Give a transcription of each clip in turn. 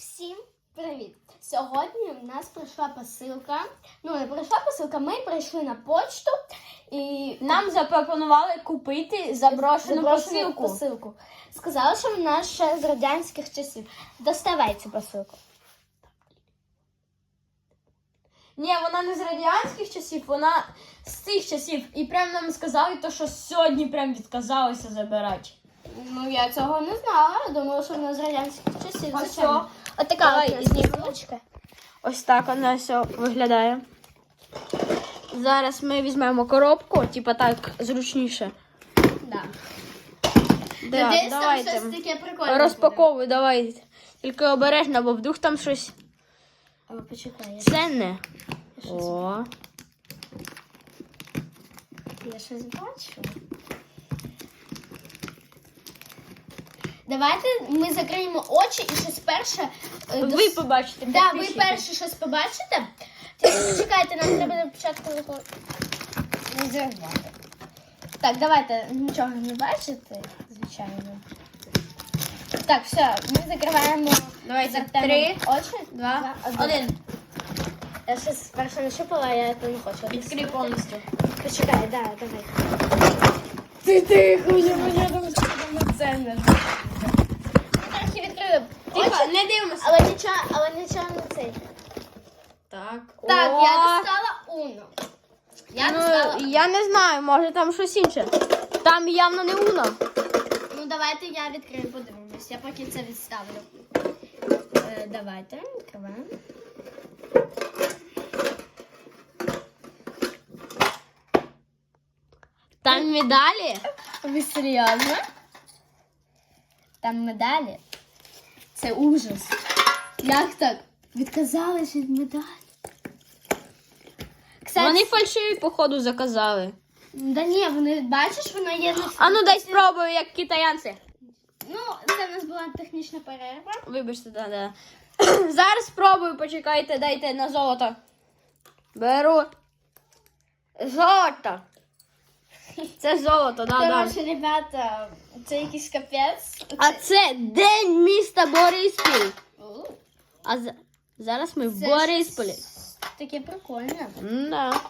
Всім привіт! Сьогодні в нас прийшла посилка. Ну, не прийшла посилка, ми прийшли на почту і Нам запропонували купити заброшену заброшену посилку. посилку. Сказали, що вона ще з радянських часів. Доставай цю посилку. Ні, вона не з радянських часів, вона з цих часів. І прям нам сказали, то, що сьогодні прям відказалися забирати. Ну, я цього не знала. Я думала, що вона з радянських часів. А звичайно. що? От така Давай, от посилочка. Ось так вона все виглядає. Зараз ми візьмемо коробку, типа так зручніше. Да. Да, там щось таке прикольне. Розпаковуй, давай. Тільки обережно, бо вдруг там щось буде. О, почекай, я, ценне. щось, О, я щось бачу. Давайте ми закриємо очі і щось перше. е, ви дос- побачите. Да, ви перше щось побачите. Тільки чекайте, нам треба на початку його не зірвати. Так, давайте нічого не бачите, звичайно. Так, все, ми закриваємо Давайте. Артемом Три, очі. два, один. один. Я щось перше нащупала, а я це не хочу. Відкрий повністю. Почекай, да, давай. Ти тихо, я мені там ценне. Тихо, не дивимося. але нічого, але нічого не цей. Так. Так, О. я достала Уно. Я достала. Ну, я не знаю, може там щось інше. Там явно не Уно. Ну, давайте я відкрию, подивимось. Я поки це відставлю. Е, давайте, відкриваємо. Там медалі. Ви серйозно? Там медалі. Це ужас. Як так? Відказалась від медалі. Кстати, Вони фальшиві, походу, заказали. Да ні, вони, бачиш, вона є на А ну дай спробую, як китаянці. Ну, це в нас була технічна перерва. Вибачте, да, да. Зараз спробую, почекайте, дайте на золото. Беру. Золото. Це золото, да, да. Коротше, ребята, це якийсь капець. А це день міста Бориспіль. А за- зараз ми в це Борисполі. щось Таке прикольне. Да.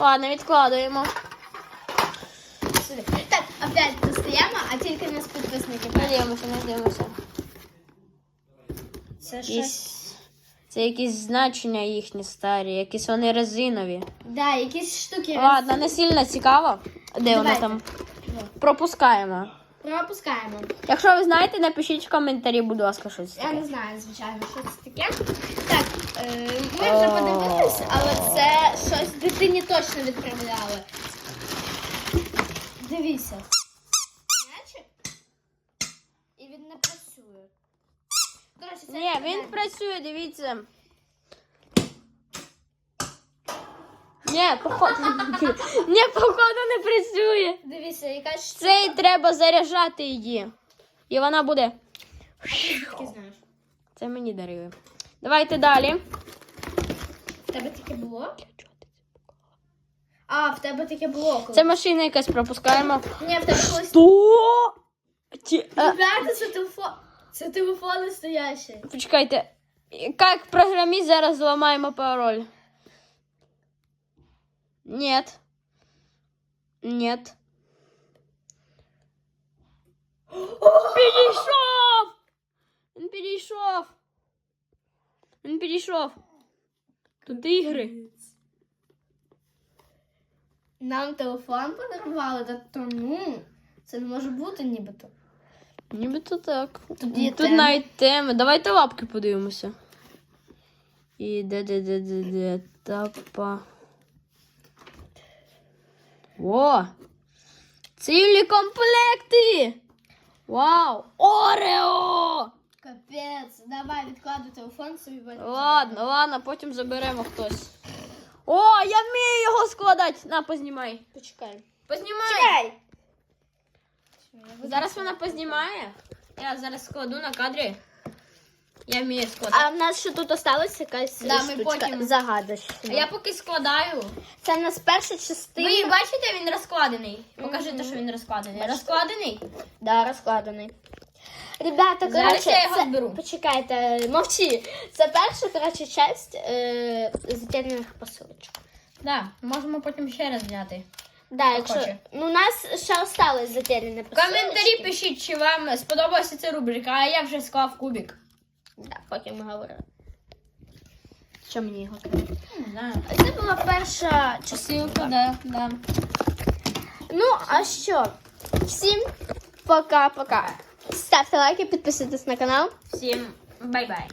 Ладно, відкладуємо. Сюди. Так, опять достаємо, а тільки нас підписники. Не дивимося, не дивимося. Це Якісь... Це якісь значення їхні старі, якісь вони резинові. Да, якісь штуки. Ладно, не сильно цікаво. Де Давайте. там? Пропускаємо. Пропускаємо. Якщо ви знаєте, напишіть в коментарі, будь ласка, щось. Я не знаю, звичайно, що це таке. Так, е, ми вже О. подивилися, але це щось дитині точно відправляли. Дивіться. М'ячик. І він не працює. Коротше, це Ні, він працює, дивіться. Ні, походу. Ні, походу не працює. Дивіться, якась штука. Цей треба заряджати її. І вона буде. Знаєш? Це мені дарили. Давайте далі. В тебе таке було? А, в тебе таке було. коли- Це машина якась пропускаємо. Ні, в тебе колись. Що? Ті, Ребята, це телефон. Це телефон настоящий. почекайте. Як програміст зараз зламаємо пароль? Нет. Нет. Підійшов! Він підійшов. Він підійшов. Тут ігри. Нам телефон подарували, та тому це не може бути нібито. Нібито так. Тут є Тут теми. навіть теми. Давайте лапки подивимося. І де де де де де тапа. О! Цілі комплекти! Вау! Орео! Капець, давай відкладу телефон собі. Ладно, ладно, потім заберемо хтось. О, я вмію його складати! На, познімай. Почекай. Познімай! Чекай! Зараз вона познімає. Я зараз складу на кадрі. Я вмію складати. А в нас ще тут осталась якась Да, ми штучка потім. загадочна. А я поки складаю. Це в нас перша частина. Ви бачите, він розкладений. Покажіть, що він розкладений. Розкладений? Да, розкладений. Ребята, Зараз коротше, я його це... зберу. почекайте, мовчи. Це перша, коротше, часть е... затеряних посилочок. Да, можемо потім ще раз зняти. Да, якщо... хоче. Ну, у нас ще осталось затеряні В посилочки. коментарі пишіть, чи вам сподобалася ця рубрика, а я вже склав кубик. Поки ми говорили. Що мені його Не знаю. Це була перша часилка, да, да. Ну, а що? Всім пока-пока. Ставте лайки, підписуйтесь на канал. Всім бай-бай.